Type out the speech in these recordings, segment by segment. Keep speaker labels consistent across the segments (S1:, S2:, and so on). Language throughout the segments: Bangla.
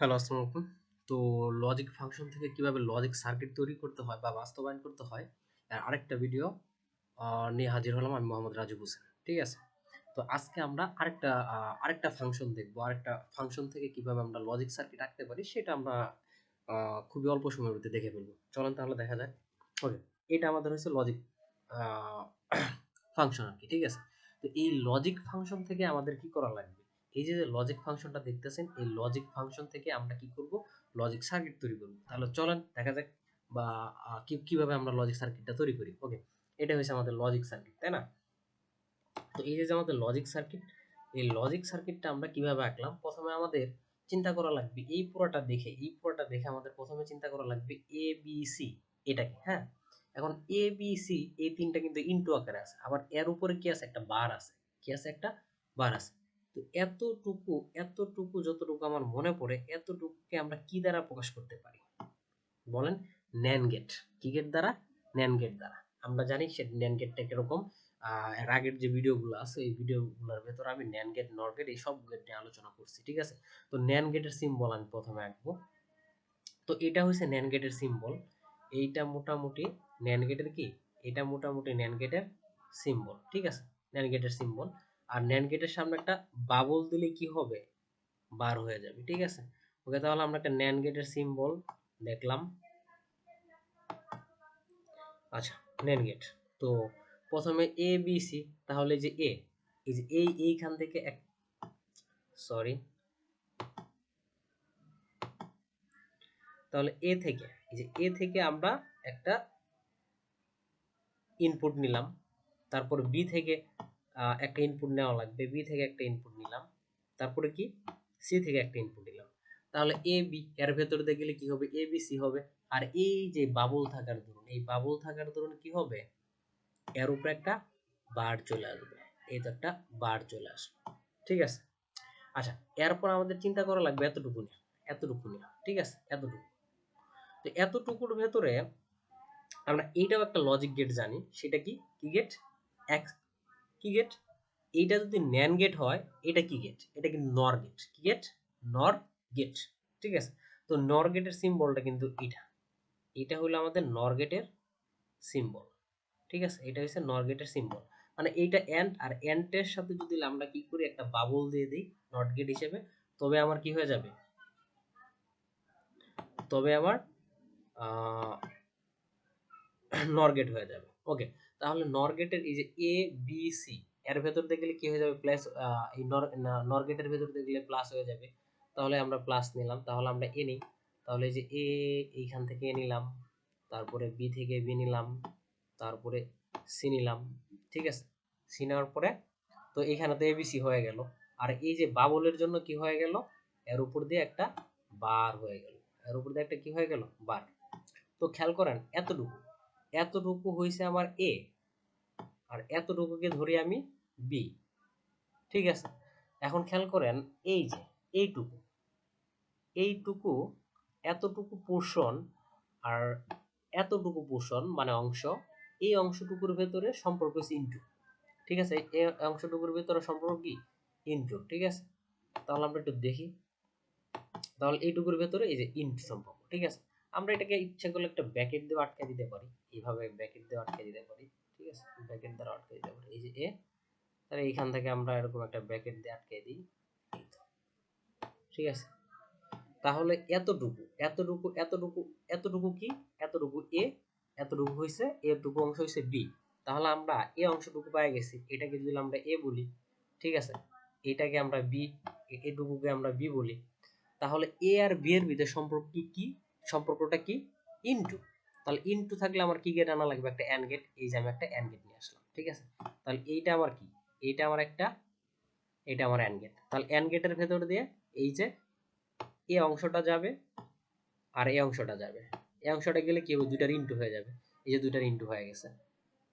S1: হ্যালো, আসসালামু আলাইকুম। তো লজিক ফাংশন থেকে কীভাবে লজিক সার্কিট তৈরি করতে হয় বা বাস্তবায়ন করতে হয় এর আরেকটা ভিডিও নিয়ে হাজির হলাম আমি মোহাম্মদ রাজু হোসেন, ঠিক আছে? তো আজকে আমরা আরেকটা আরেকটা ফাংশন দেখব, আরেকটা ফাংশন থেকে কীভাবে আমরা লজিক সার্কিট আঁকতে পারি সেটা আমরা খুবই অল্প সময়ের মধ্যে দেখে ফেলব। চলেন তাহলে দেখা যাক। ওকে এটা আমাদের হচ্ছে লজিক ফাংশন আর কি, ঠিক আছে? তো এই লজিক ফাংশন থেকে আমাদের কি করা লাগবে? এই যে লজিক ফাংশনটা দেখতেছেন, এই লজিক ফাংশন থেকে আমরা কি করব? লজিক সার্কিট তৈরি করব। তাহলে চলেন, দেখা যাক বা কি, কীভাবে আমরা লজিক সার্কিটটা তৈরি করি। ওকে এটা হচ্ছে আমাদের লজিক সার্কিট তাই না? তো এই যে আমাদের লজিক সার্কিট এই লজিক সার্কিটটা আমরা কীভাবে আঁকলাম? প্রথমে আমাদের চিন্তা করা লাগবে, এই পুরোটা দেখে, এই পুরোটা দেখে আমাদের প্রথমে চিন্তা করা লাগবে এ বি সি এটাকে হ্যাঁ? এখন এ বি সি এই তিনটা কিন্তু ইনটু আকারে আছে। আবার এর উপরে কি আছে? একটা বার আছে। কি আছে? একটা বার আছে। তো এতটুকু এতটুকু যতটুকু আমার মনে পড়ে, এতটুকুকে আমরা কি দ্বারা প্রকাশ করতে পারি? বলেন ন্যান গেট কি গেট দ্বারা? ন্যান গেট দ্বারা। আমরা জানি সে ন্যান গেটটা কীরকম। এর আগের যে ভিডিওগুলো আছে, এই ভিডিওগুলোর ভেতরে আমি ন্যান গেট নর গেট এই সব গেট নিয়ে আলোচনা করছি, ঠিক আছে? তো ন্যান গেটের সিম্বল আমি প্রথমে আঁকবো। তো এটা হচ্ছে ন্যান গেটের সিম্বল এইটা মোটামুটি ন্যান গেটের কি? এটা মোটামুটি ন্যান গেটের সিম্বল ঠিক আছে? ন্যান গেটের সিম্বল আর ন্যান গেটের সামনে একটা বাবল দিলে কি হবে? বার হয়ে যাবে, ঠিক আছে? ওকে, তাহলে আমরা একটা ন্যান গেটের সিম্বল দেখলাম। আচ্ছা ন্যান গেট তো প্রথমে এ বি সি তাহলে যে এ এই যে এই এইখান থেকে এক সরি তাহলে এ থেকে, এই যে এ থেকে আমরা একটা ইনপুট নিলাম। তারপর বি থেকে একটা ইনপুট নেওয়া লাগবে বি থেকে একটা ইনপুট নিলাম, তারপরে কি? সি থেকে একটা ইনপুট নিলাম। তাহলে এ বি এর ভেতর দিয়ে গেলে কি হবে? এ বি সি হবে। আর এই যে বাবল থাকার দরুন এই বাবল থাকার দরুন কি হবে? এর উপরে একটা বার চলে আসবে। এই তো একটা বার চলে আসবে। ঠিক আছে? আচ্ছা এরপর আমাদের চিন্তা করা লাগবে এতটুকু নিয়ে এতটুকু নিয়ে। ঠিক আছে? এতটুকু। তো এতটুকুর ভেতরে আমরা এইটাও একটা লজিক গেট জানি। সেটা কি? কি গেট কি গেট এইটা যদি ন্যান গেট হয়, এটা কি গেট এটা কিন্তু নর গেট কি গেট নর গেট ঠিক আছে? তো নর গেটের সিম্বলটা কিন্তু এটা। এটা হলো আমাদের নর গেটের সিম্বল ঠিক আছে? এটা হচ্ছে নর গেটের সিম্বল মানে এইটা এন্ড আর এন্টের সাথে যদি আমরা কি করি, একটা বাবল দিয়ে দিই নট গেট হিসেবে, তবে আমার কি হয়ে যাবে? তবে আমার নর গেট হয়ে যাবে। ওকে তাহলে নর গেটের এই যে এ বি সি এর ভেতর দিয়ে গেলে কি হয়ে যাবে? প্লাস এই নর গেটের ভেতর দিয়ে গেলে প্লাস হয়ে যাবে। তাহলে আমরা প্লাস নিলাম। তাহলে আমরা এ নিই। তাহলে এই যে এ এইখান থেকে এ নিলাম। তারপরে বি থেকে বি নিলাম। তারপরে সি নিলাম। ঠিক আছে? সি নেওয়ার পরে তো এখানে তো এবিসি হয়ে গেল। আর এই যে বাবলের জন্য কি হয়ে গেল? এর উপর দিয়ে একটা বার হয়ে গেল। এর উপর দিয়ে একটা কি হয়ে গেল? বার। তো খেয়াল করেন, এতটুকু। এতটুকু হয়েছে আমার এ আর এতটুকুকে ধরি আমি বি ঠিক আছে? এখন খেয়াল করেন, এই যে, এইটুকু এইটুকু, এতটুকু পোর্শন আর এতটুকু পোর্শন মানে অংশ, এই অংশটুকুর ভেতরে সম্পর্ক হচ্ছে ইনটু ঠিক আছে? এই অংশটুকুর ভেতরে সম্পর্ক কি? ইনটু ঠিক আছে? তাহলে আমরা একটু দেখি। তাহলে এইটুকুর ভেতরে এই যে ইনটু সম্পর্ক, ঠিক আছে? আমরা এটাকে ইচ্ছা করলে একটা ব্যাকেট দিয়ে আটকে দিতে পারি। এইভাবে ব্যাকেট দিয়ে আটকে দিতে পারি, ঠিক আছে? ব্যাকেট দ্বারা আটকে দিতে পারি। এই যে এ, তাহলে এইখান থেকে আমরা এরকম একটা ব্যাকেট দিয়ে আটকে দিই। ঠিক আছে? তাহলে এতটুকু এতটুকু এতটুকু এতটুকু কি? এতটুকু এ, এতটুকু হয়েছে এতটুকু অংশ হয়েছে বি। তাহলে আমরা এ অংশটুকু পাই গেছি। এটাকে যদি আমরা এ বলি, ঠিক আছে? এটাকে আমরা বি, এটুকুকে আমরা বি বলি। তাহলে এ আর বি এর ভিতরে সম্পর্ক কি কি? সম্পর্কটা কি? ইনটু তাহলে ইনটু থাকলে আমার কি গেট আনা লাগবে? একটা এন গেট এই যে আমি একটা এন গেট নিয়ে আসলাম, ঠিক আছে? তাহলে এইটা আমার কি? এইটা আমার একটা এটা আমার এন গেট তাহলে এন গেটের ভেতর দিয়ে এই যে এই অংশটা যাবে আর এই অংশটা যাবে। এই অংশটা গেলে কি হবে? দুইটার ইনটু হয়ে যাবে। এই যে দুইটার ইনটু হয়ে গেছে,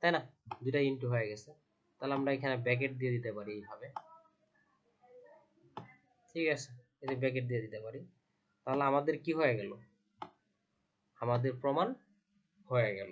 S1: তাই না? দুইটা ইনটু হয়ে গেছে। তাহলে আমরা এখানে ব্যাকেট দিয়ে দিতে পারি এইভাবে, ঠিক আছে? এই যে ব্যাকেট দিয়ে দিতে পারি। তাহলে আমাদের কি হয়ে গেল? আমাদের প্রমাণ হয়ে গেল।